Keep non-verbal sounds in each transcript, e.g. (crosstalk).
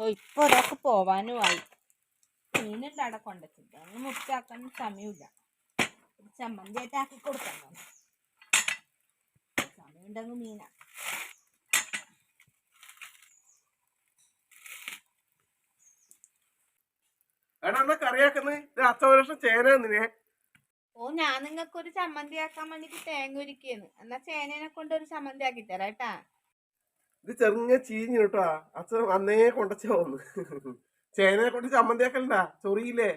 ഓ ഇപ്പൊ ഒരാൾക്ക് പോവാനും ആയി. മീനുണ്ട് അവിടെ കൊണ്ടുവച്ചിട്ട് ഒന്ന് മുട്ടാക്കാൻ സമയമില്ല. ഒരു ചമ്മന്തി ആയിട്ട് ആക്കി കൊടുക്കാൻ സമയം ഉണ്ടെങ്കിൽ മീനാ. എടാ കറിയാക്കുന്നത് ഇത് ചേന നിന്നെ ഓ ഞാൻ നിങ്ങൾക്ക് ഒരു ചമ്മന്തി ആക്കാൻ വേണ്ടിട്ട് തേങ്ങ ഒരുക്കിയെന്ന്. എന്നാ ചേനേനെ കൊണ്ട് ഒരു ചമ്മന്തി ആക്കി തരാം കേട്ടാ. ഇത് ചെറുങ്ങ ചീഞ്ഞു കേട്ടോ അച്ഛൻ അന്നേ കൊണ്ടച്ച ഒന്ന് ചേനയെ കൊണ്ട് ചമ്മന്തിയാക്കണ്ട ചൊറിയില്ലേ?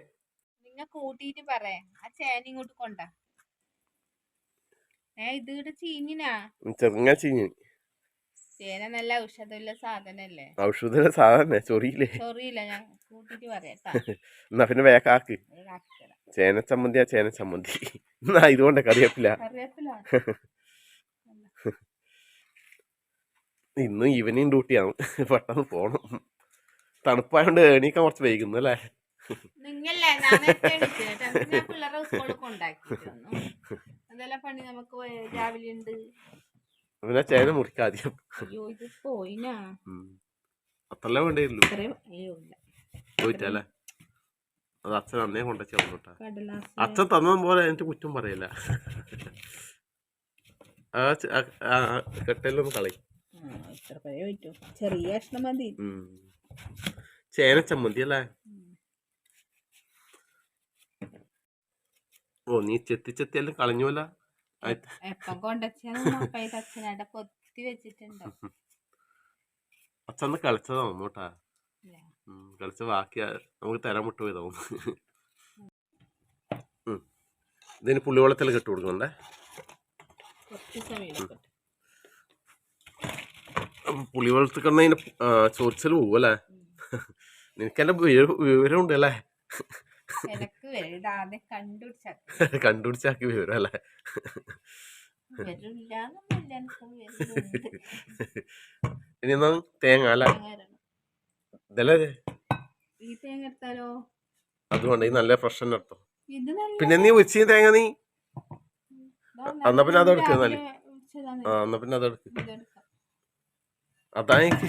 നിങ്ങ കൂട്ടിട്ട് പറയേ ആ ചേന ഇങ്ങോട്ട് കൊണ്ട. ഏ ഇത് ഇവിടെ ചീഞ്ഞിനാ? ചെറുങ്ങ ചീഞ്ഞു. ചേന നല്ല ഔഷധമുള്ള സാധനല്ലേ? ഔഷധ സാധന ചൊറിയില്ലേ? ചൊറിയില്ല ഞാൻ കൂട്ടിട്ട് പറയാട്ടാ എന്നാ പിന്നെ വേക്കാക്ക് ചേന ചമ്മന്തിയാ ചേന ചമ്മന്തി. എന്നാ ഇതുകൊണ്ട് കറിയപ്പില്ല കറിവേപ്പില. (laughs) ഇന്നും ഈവനിങ് ഡ്യൂട്ടിയാണ് (laughs) പെട്ടെന്ന് പോണം. തണുപ്പായോണ്ട് എണീക്കാൻ കുറച്ച് വൈകുന്നു അല്ലേ? പിന്നെ ചേന മുറിക്കാദ്യം പോയിനാ. അത്രല്ലേ പോയിട്ടല്ലേ അത് അച്ഛൻ അന്നേ കൊണ്ട കടലാസ്. അച്ഛൻ തന്നത് പോലെ എനിക്ക് കുറ്റം പറയില്ല. ആ ആ കളയും. ഇത്ര പഴയ ചെറിയ കഷ്ണം മതി. ചേന ചമ്മന്തി അല്ലേ? ഓ നീ ചെത്തി ചെത്തിയാലും കളഞ്ഞുവല്ല എപ്പം അച്ഛനായിട്ട് പൊത്തി വെച്ചിട്ടുണ്ടോ. അച്ഛന്ന് കളിച്ചതാ മമ്മൂട്ടാ. കളിച്ച ബാക്കി നമുക്ക് തരാൻ മുട്ട പോയതാ ഉം. ഇതിന് പുള്ളിവെള്ളത്തിൽ കെട്ട് കൊടുക്കണ്ടേ കുറച്ച് സമയം അപ്പൊ പുളിവെള്ളത്തിൽ കിടന്നതിന് ചോദിച്ചാൽ നിനക്ക് വിവരമുണ്ട് അല്ലേ? എനക്ക് വരും ആദ്യം കണ്ടുപിടിച്ചാൽ കണ്ടുപിടിച്ചാക്കി വിവരം അല്ലേ? ഇനി എന്നാ തേങ്ങ അല്ലേ. ഇതല്ലേ? അതുകൊണ്ട് നല്ല ഫ്രഷ് തന്നെ എടുത്തോ. പിന്നെ നീ ഉച്ച തേങ്ങ നീ? എന്നാ പിന്നെ അതെടുക്കുക എന്നാൽ. ആ എന്നാ പിന്നെ അതെടുക്ക്. ഇതെടുക്കാം. അതാ എനിക്ക്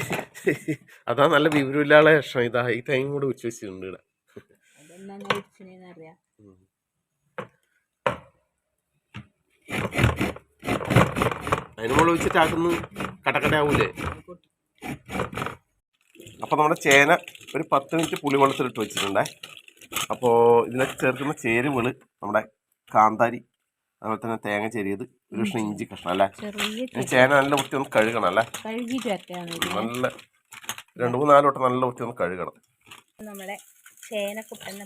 അതാ നല്ല വിവരമില്ലാളെ ലക്ഷണം ഇതാ ഈ തേങ്ങ കൂടെ ഉച്ച വെച്ചിട്ടുണ്ട് ഇവിടെ. അതിന് മുകളിൽ വെച്ചിട്ടാക്കുന്നു കടക്കടയാവൂലേ അപ്പോൾ നമ്മുടെ ചേന ഒരു പത്ത് മിനിറ്റ് പുളി വെള്ളത്തിലിട്ട് വെച്ചിട്ടുണ്ടേ. അപ്പോൾ ഇതിനൊക്കെ ചേർക്കുന്ന ചേരുവകൾ നമ്മുടെ കാന്താരി അതുപോലെ തന്നെ തേങ്ങ ചെറിയത് കഷ്ണം ഇഞ്ചി കഷ്ണം അല്ലേ? ചേന നല്ല വൃത്തി ഒന്ന് കഴുകണം അല്ലേ? നല്ല രണ്ട് മൂന്ന് നാല് വട്ടം നല്ല വൃത്തി ഒന്ന് കഴുകണം. നമ്മളെ ചേന കുട്ടുന്ന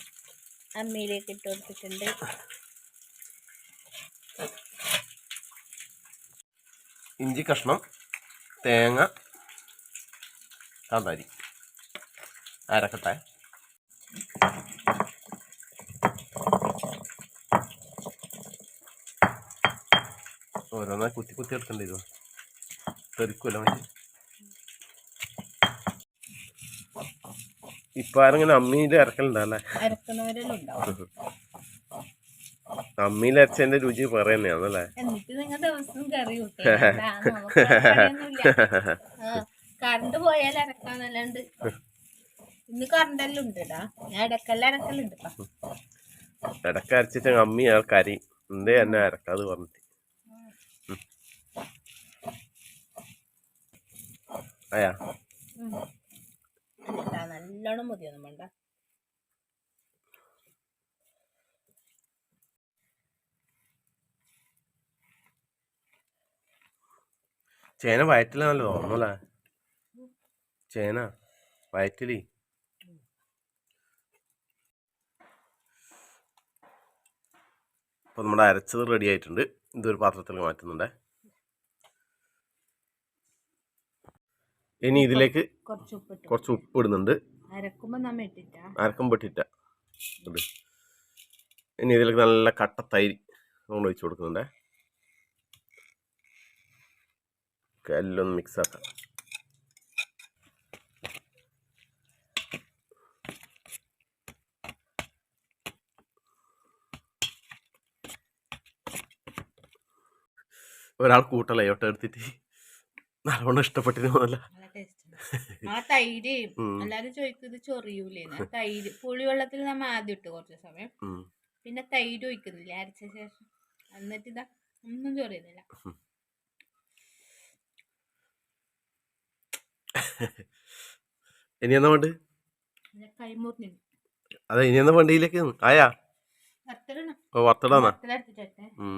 അമ്മയിലേക്ക് ഇട്ട് കൊടുത്തിട്ടുണ്ട്. ഇഞ്ചി കഷ്ണം തേങ്ങ കാന്താരി അരക്കട്ടെ ഓരോന്നായി കുത്തി കുത്തി എടുക്കണ്ടേ ഇതോ തെറിക്കുമല്ല മറ്റേ ഇപ്പൊ ആരെങ്കിലും അമ്മിയിൽ ഇറക്കലുണ്ടല്ലേ അമ്മിയിൽ അരച്ചതിന്റെ രുചി പറയുന്നതാണല്ലേ കറണ്ട് പോയാൽ അരക്കാന്നല്ലാണ്ട്. ഇന്ന് കറണ്ടെല്ലാം ഉണ്ടടാ. ഞാൻ ഇടക്കെല്ലാം അരക്കലുണ്ട് ഇപ്പൊ. അരച്ചിട്ട് അമ്മി ആ കരി എന്തേ എന്നെ അരക്കാതെ പറഞ്ഞിട്ട്. അയാ. നല്ലോണം മതിയൊന്നും വേണ്ട. ചേന വയറ്റിലാണല്ലോ തോന്നല്ലേ ചേന വയറ്റിലി. അപ്പോൾ നമ്മുടെ അരച്ചത് റെഡി ആയിട്ടുണ്ട്. ഇതൊരു പാത്രത്തിൽ മാറ്റുന്നുണ്ടേ. ഇനി ഇതിലേക്ക് കുറച്ച് ഉപ്പ് ഇടുന്നുണ്ട്. അരക്കുമ്പോ ഇട്ടിട്ട? ഇനി ഇതിലേക്ക് നല്ല കട്ട തൈര് നമ്മൾ ഒഴിച്ച് കൊടുക്കുന്നുണ്ടേ. എല്ലാം ഒന്ന് മിക്സ് ആക്കാം. ഒരാൾ കൂട്ടലേ ഒട്ട എടുത്തിട്ട്. നല്ലോണം ഇഷ്ടപ്പെട്ടിരുന്നു ടേസ്റ്റ് ആ തൈര്. എല്ലാരും ചോദിക്കും ഇത് ചൊറിയൂലേന്ന് ആ (laughs) തൈര് പുളിവെള്ളത്തിൽ നമ്മ ആദ്യം ഇട്ട് കുറച്ച് സമയം. പിന്നെ തൈര് ഒഴിക്കുന്നില്ല അരച്ച ശേഷം. എന്നിട്ട് ഇതാ ഒന്നും ചൊറിയുന്നില്ല. ഇനി എന്നാ വേണ്ട അതെ ഇനി എന്നാ വണ്ടിയിലേക്ക്? ആയാ? അപ്പോൾ വറുത്തിടാന്നാ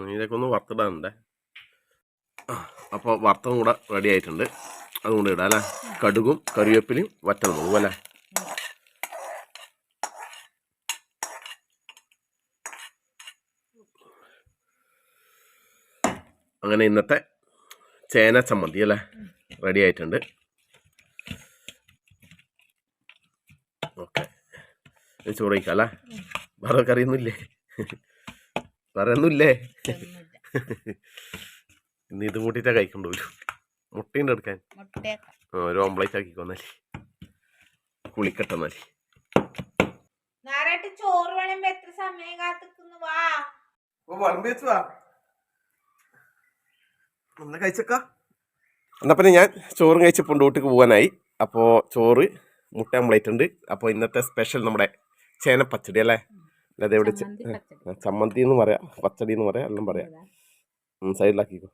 ഇതിലേക്ക് ഒന്ന് വറുത്തിടാനുണ്ടേ അപ്പോൾ വറുത്തതും കൂടെ റെഡി ആയിട്ടുണ്ട്. അതുകൊണ്ട് ഇടാം അല്ലേ? കടുകും കറിവേപ്പിലയും വറ്റണം അല്ലേ? അങ്ങനെ ഇന്നത്തെ ചേന ചമ്മന്തി അല്ലേ? റെഡി ആയിട്ടുണ്ട്. ഓക്കെ. ചോറ് കഴിക്കാം അല്ലേ? വേറെ കറിയൊന്നുമില്ലേ? വേറെ ഒന്നുമില്ലേ. ഇന്ന് ഇത് കൂട്ടിയിട്ടാ കഴിക്കണ്ടു മുട്ടയുണ്ട് എടുക്കാൻ ആ, ഒരു ഓംപ്ലേറ്റ് ആക്കിക്കോന്നാലി കുളിക്കട്ടെ എന്നാലി. ചോറ് വേണമെങ്കിൽ എത്ര സമയം കാത്തിക്കുന്നു? വാ. കഴിച്ചക്ക? എന്നാ പിന്നെ ഞാൻ ചോറും കഴിച്ച് ഡ്യൂട്ടിക്ക് പോകാനായി. അപ്പോൾ ചോറ് മുട്ട ഓംപ്ലേറ്റ് ഉണ്ട്. അപ്പോൾ ഇന്നത്തെ സ്പെഷ്യൽ നമ്മുടെ ചേന പച്ചടി അല്ലേ? അല്ലാതെ എവിടെ ചമ്മന്തി എന്ന് പറയാം പച്ചടി എന്ന് പറയാം എല്ലാം പറയാം. സൈഡിലാക്കിക്കോ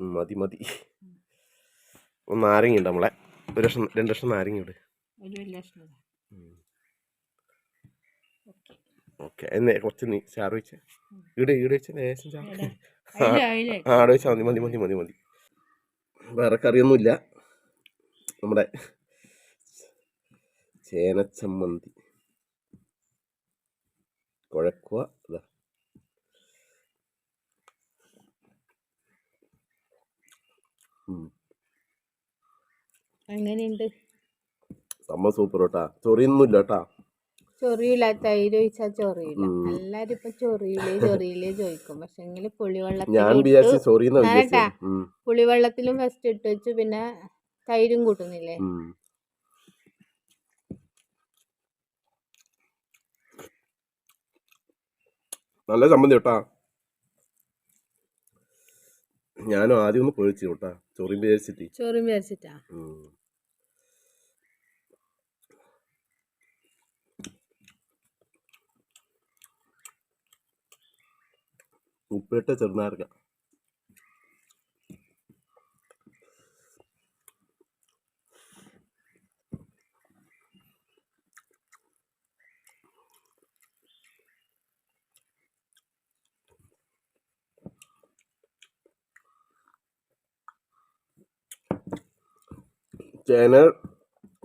മതി മതി. ഒന്ന് നാരങ്ങ ഉണ്ട് നമ്മളെ. ഒരു ലക്ഷം രണ്ട് ലക്ഷം നാരങ്ങ ഉണ്ട് ഒരു വലിയ കഷ്ണം ഇതാ. ഓക്കേ. എന്നെ കുറച്ച് നീ ചാറ് വെച്ച്. ഈടെ ഈടെ വെച്ച്. ലേശം ചാറ്. എവിടെ? അതിൽ അതിൽ. ആ അവിടെ വെച്ചാൽ മതി മതി മതി മതി മതി. വേറെ കറിയൊന്നുമില്ല. നമ്മുടെ ചേനച്ചമ്മന്തി. കുഴക്കുക. ഇതാ എങ്ങനെയുണ്ട് സംഭവം സൂപ്പർ കേട്ടാ ചൊറിയൊന്നുമില്ല കേട്ടാ ചൊറിയില്ല തൈര് ഒഴിച്ചാൽ ചൊറിയില്ല. എല്ലാരും ഇപ്പൊ ചൊറിയില്ലേ ചൊറിയില്ലേ ചോദിക്കും. പക്ഷെ. വിചാരിച്ചു ഉം, പുളിവെള്ളത്തിലും ഫസ്റ്റ് ഇട്ട് വെച്ചു പിന്നെ തൈരും കൂട്ടുന്നില്ലേ. നല്ല സംബന്ധി കേട്ടാ. ഞാനും ആദ്യം ഒന്ന് പൊഴിച്ചു കേട്ടാ ചൊറിയും വിചാരിച്ചിട്ട്. ചോറും വിചാരിച്ചിട്ടാ? ഉം. ഉപ്പിട്ട ചെറുനാരക ചേന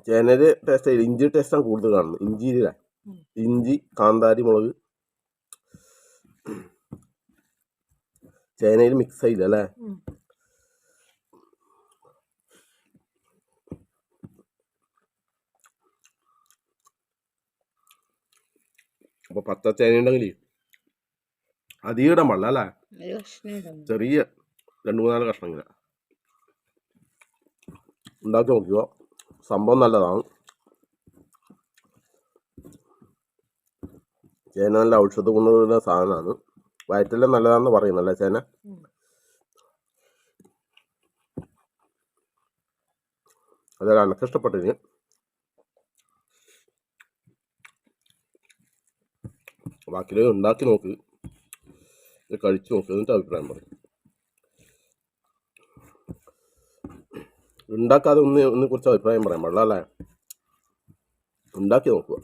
ചേനയുടെ ടേസ്റ്റ് ഇഞ്ചി ടേസ്റ്റാണ് കൂടുതൽ കാണുന്നത്. ഇഞ്ചിയിലാണ്. ഇഞ്ചി കാന്താരി മുളക്. ചേനയിൽ മിക്സ് ആയില്ല അല്ലേ. അപ്പൊ പച്ച ചേന ഉണ്ടെങ്കിൽ അധികം ഇടാൻ പാടില്ല അല്ലേ ചെറിയ രണ്ടു മൂന്നാൽ കഷ്ണം ഇങ്ങനെ. ഉണ്ടാക്കി നോക്കിയോ സംഭവം നല്ലതാണ്. ചേന നല്ല ഔഷധ ഗുണമുള്ള സാധനമാണ്. വയറ്റെല്ലാം നല്ലതാണെന്ന് പറയുന്നല്ലേ ചേന. ഉം. അതെല്ലാം എനിക്ക് ഇഷ്ടപ്പെട്ടതിന് ബാക്കിയിൽ ഉണ്ടാക്കി നോക്ക്. ഇത് കഴിച്ചു നോക്ക് എന്നിട്ട് അഭിപ്രായം പറയും. ഉണ്ടാക്കാതെ ഒന്ന് ഒന്നിനെ കുറിച്ച് അഭിപ്രായം പറയാൻ പാടില്ല അല്ലേ? ഉണ്ടാക്കി നോക്കുക.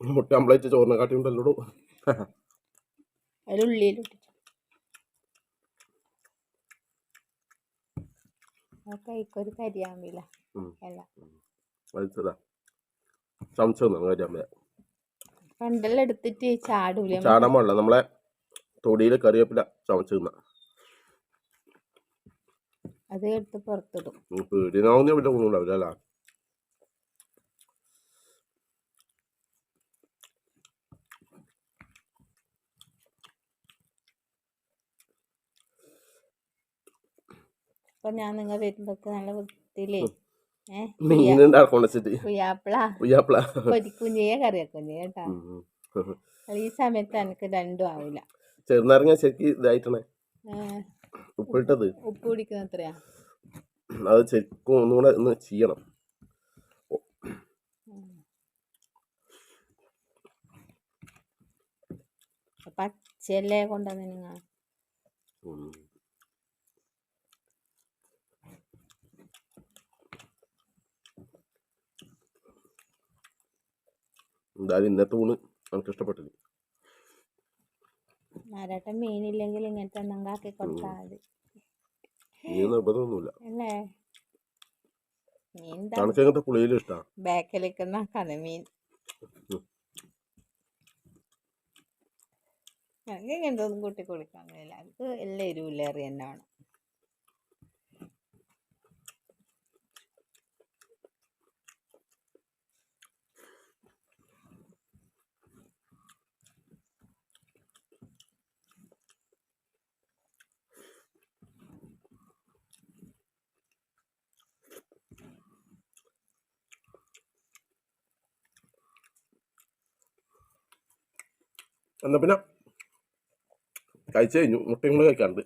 മുട്ട അമ്പളേറ്റ് ചോറിനെ കാട്ടി ഉണ്ടല്ലോ ഉള്ളിയിലിട്ടു കൈക്കൊരു കരിയാമ്പില്ല പണ്ടെല്ലാം എടുത്തിട്ട് ചാടൂല നമ്മളെ? തൊടിയിൽ കറിവേപ്പില ചമച്ചിരുന്ന അത് എടുത്ത് പുറത്തിടും. പീടിനാവുന്ന വലിയ ഗുണമുണ്ടാവില്ല അപ്പൊ ഞാൻ നിങ്ങൾ വരുമ്പോക്ക് നല്ല വൃത്തിയിലേ പച്ചല്ലേ കേട്ടാ. ഈ സമയത്ത് എനിക്ക് രണ്ടും ആവില്ല ചെറുനാരങ്ങ ശരിക്ക് ഇതായിട്ടാണ്. ഏ, ഉപ്പിട്ടത്. ഉപ്പ് കുടിക്കുന്ന എത്രയാ അത് ശരിക്കും ഒന്നുകൂടെ ഒന്ന് ചെയ്യണം. പച്ചയല്ലേ കൊണ്ടുവന്ന് നിങ്ങൾ എന്തായാലും ഇന്നത്തെ ഊണ് നമുക്ക് ഇഷ്ടപ്പെട്ടില്ല മീനില്ലെങ്കിൽ ഇങ്ങനത്തെ കൊടുത്താൽ മതി. നിർബന്ധമൊന്നുമില്ല. അല്ലേ? മീൻ പുളിയിലും ഇഷ്ടമാണ് കണമീൻ. എനിക്ക് ഇങ്ങനത്തെ ഒന്നും കൂട്ടി കൊടുക്കാൻ കഴിയില്ല. അത് എല്ലാം എരിവില്ലേറി തന്നെ വേണം. എന്നാ പിന്നെ കഴിച്ചു കഴിഞ്ഞു. മുട്ടയും കൂടെ കഴിക്കാറുണ്ട്